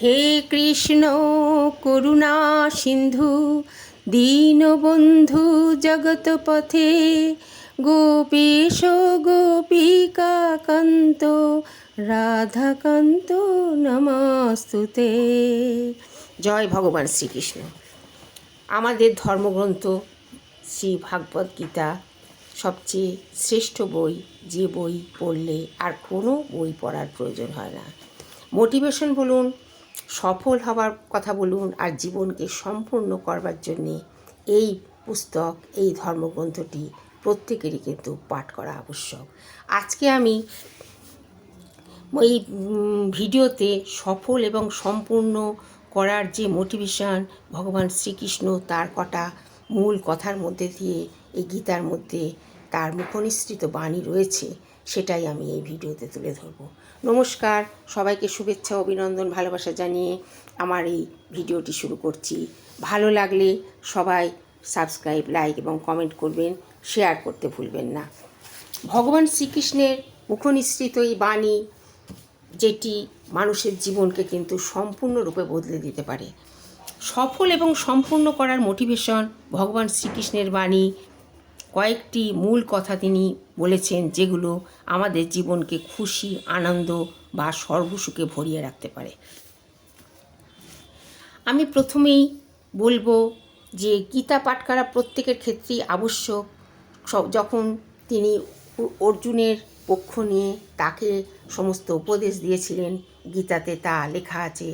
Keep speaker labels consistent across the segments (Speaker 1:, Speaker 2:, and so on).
Speaker 1: হে কৃষ্ণ, করুণা সিন্ধু, দীনবন্ধু জগৎপথে, গোপীশ গোপিকা কান্ত রাধাকান্ত নমস্তুতে। জয় ভগবান শ্রীকৃষ্ণ। আমাদের ধর্মগ্রন্থ শ্রী ভাগবত গীতা সবচেয়ে শ্রেষ্ঠ বই, যে বই পড়লে আর কোনো বই পড়ার প্রয়োজন হয় না। মোটিভেশন বলুন সফল হবার কথা বলুন আর জীবনকে সম্পূর্ণ করবার জন্যে এই পুস্তক, এই ধর্মগ্রন্থটি প্রত্যেকেরই কিন্তু পাঠ করা আবশ্যক। আজকে আমি এই ভিডিওতে সফল এবং সম্পূর্ণ করার যে মোটিভেশন ভগবান শ্রীকৃষ্ণ তার কটা মূল কথার মধ্যে দিয়ে এই গীতার মধ্যে তার মুখনিসৃত বাণী রয়েছে সেটাই আমি এই ভিডিওতে তুলে ধরব। নমস্কার, সবাইকে শুভেচ্ছা, অভিনন্দন, ভালোবাসা জানিয়ে আমার এই ভিডিওটি শুরু করছি। ভালো লাগলে সবাই সাবস্ক্রাইব, লাইক এবং কমেন্ট করবেন, শেয়ার করতে ভুলবেন না। ভগবান শ্রীকৃষ্ণের মুখনিসৃত এই বাণী, যেটি মানুষের জীবনকে কিন্তু সম্পূর্ণরূপে বদলে দিতে পারে। সফল এবং সম্পূর্ণ করার মোটিভেশন ভগবান শ্রীকৃষ্ণের বাণী কয়েকটি মূল কথা তিনি বলেছেন যেগুলো আমাদের জীবনকে খুশি, আনন্দ বা সর্বসুখে ভরিয়ে রাখতে পারে। আমি প্রথমেই বলব যে গীতা পাঠ করা প্রত্যেকের ক্ষেত্রেই আবশ্যক। যখন তিনি অর্জুনের পক্ষ নিয়ে তাকে সমস্ত উপদেশ দিয়েছিলেন, গীতাতে তা লেখা আছে।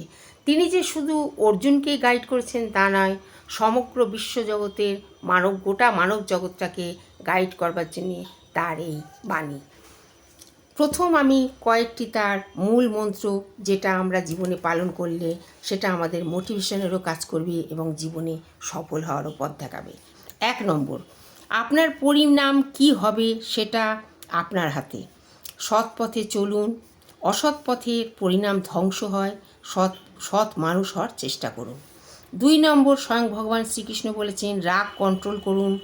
Speaker 1: তিনি যে শুধু অর্জুনকে গাইড করেছেন তা নয় সমগ্র বিশ্বজগতের মানব, গোটা মানব জগৎটাকে গাইড করবার জন্যে তার এই বাণী। প্রথম আমি কয়েকটি তার মূল মন্ত্র যেটা আমরা জীবনে পালন করলে সেটা আমাদের মোটিভেশনেরও কাজ করবে এবং জীবনে সফল হওয়ারও পথ দেখাবে। এক নম্বর, আপনার পরিণাম কি হবে সেটা আপনার হাতে। সৎ পথে চলুন, অসৎ পথের পরিণাম ধ্বংস হয়, সৎ সৎ মানুষ হওয়ার চেষ্টা করুন। দুই নম্বর স্বয়ং ভগবান শ্রীকৃষ্ণ বলেছেন, রাগ কন্ট্রোল করুন,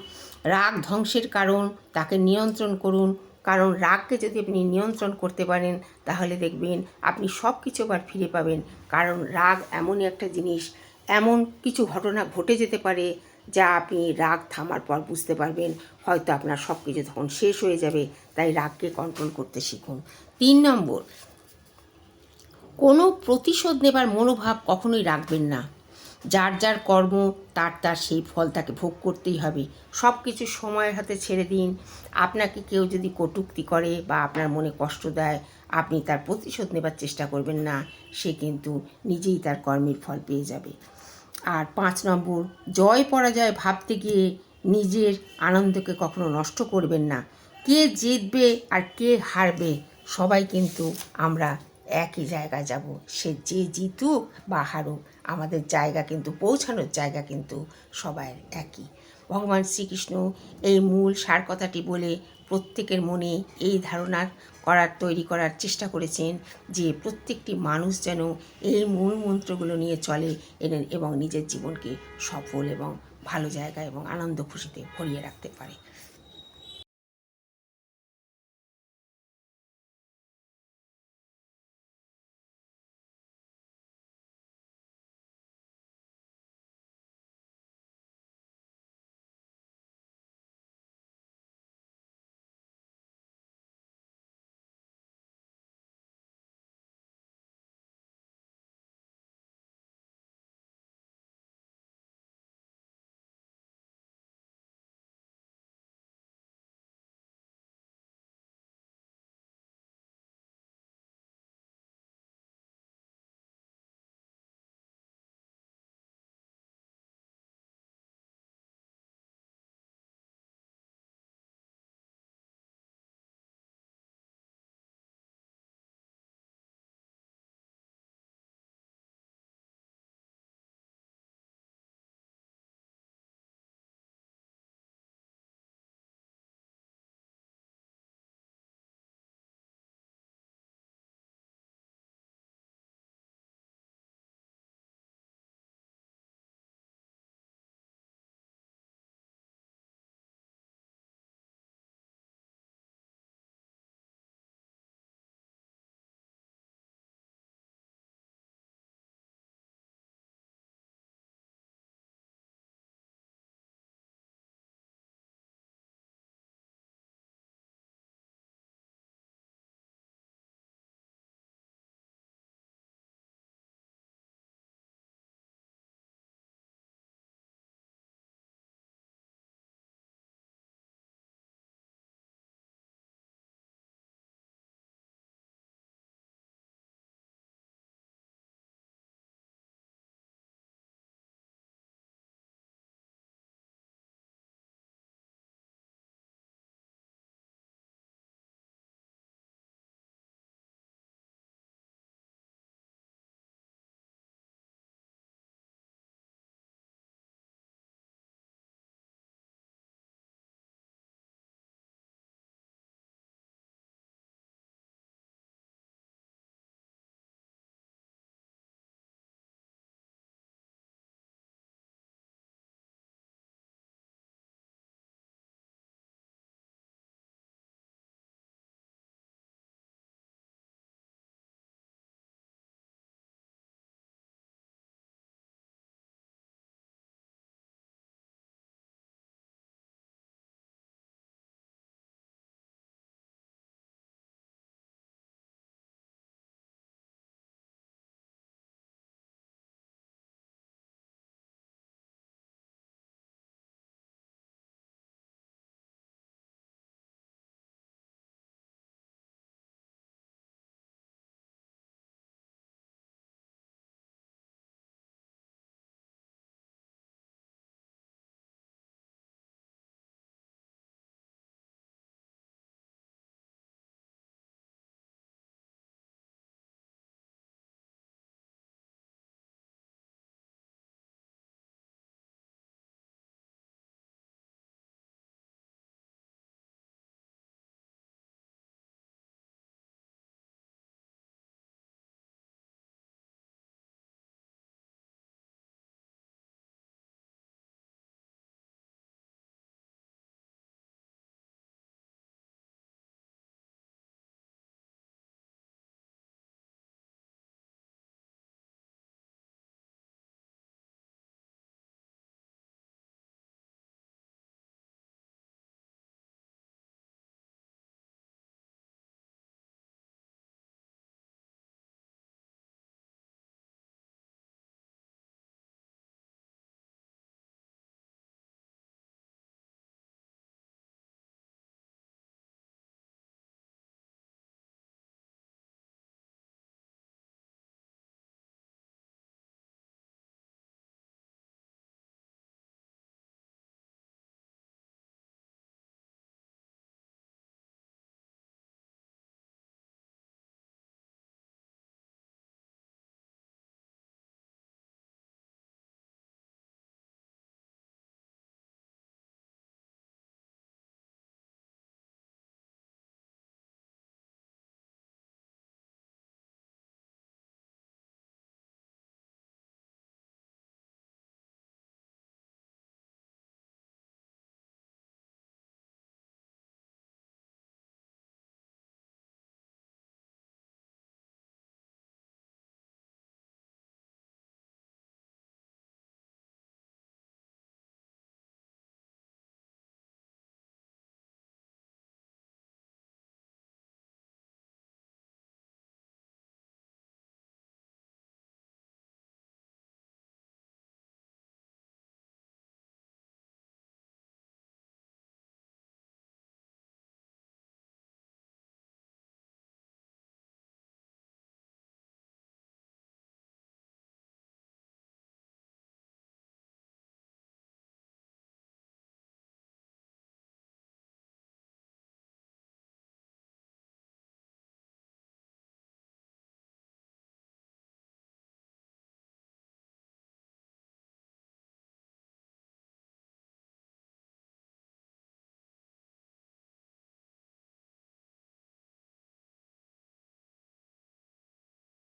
Speaker 1: রাগ ধ্বংসের কারণ, তাকে নিয়ন্ত্রণ করুন। কারণ রাগকে যদি আপনি নিয়ন্ত্রণ করতে পারেন, তাহলে দেখবেন আপনি সব কিছু আবার ফিরে পাবেন। কারণ রাগ এমনই একটা জিনিস, এমন কিছু ঘটনা ঘটে যেতে পারে যা আপনি রাগ থামার পর বুঝতে পারবেন। হয়তো আপনার সব কিছু তখন শেষ হয়ে যাবে, তাই রাগকে কন্ট্রোল করতে শিখুন। তিন নম্বর, কোনো প্রতিশোধ নেবার মনোভাব কখনোই রাখবেন না। যার যার কর্ম, তার তার সেই ফল তাকে ভোগ করতেই হবে। সব কিছু সময়ের হাতে ছেড়ে দিন। আপনাকে কেউ যদি কটূক্তি করে বা আপনার মনে কষ্ট দেয়, আপনি তার প্রতিশোধ নেবার চেষ্টা করবেন না। সে কিন্তু নিজেই তার কর্মের ফল পেয়ে যাবে। আর পাঁচ নম্বর, জয় পরাজয় ভাবতে গিয়ে নিজের আনন্দকে কখনো নষ্ট করবেন না। কে জিতবে আর কে হারবে, সবাই কিন্তু আমরা একই জায়গায় যাব। সে যে জিতুক, বা হারুক, আমাদের জায়গা কিন্তু, পৌঁছানোর জায়গা কিন্তু সবাই একই। ভগবান শ্রীকৃষ্ণ এই মূল সার কথাটি বলে প্রত্যেকের মনে এই ধারণা করার, তৈরি করার চেষ্টা করেছেন যে প্রত্যেকটি মানুষ যেন এই মূল মন্ত্রগুলো নিয়ে চলে এবং নিজের জীবনকে সফল এবং ভালো জায়গা এবং আনন্দ খুশিতে ভরিয়ে রাখতে পারে।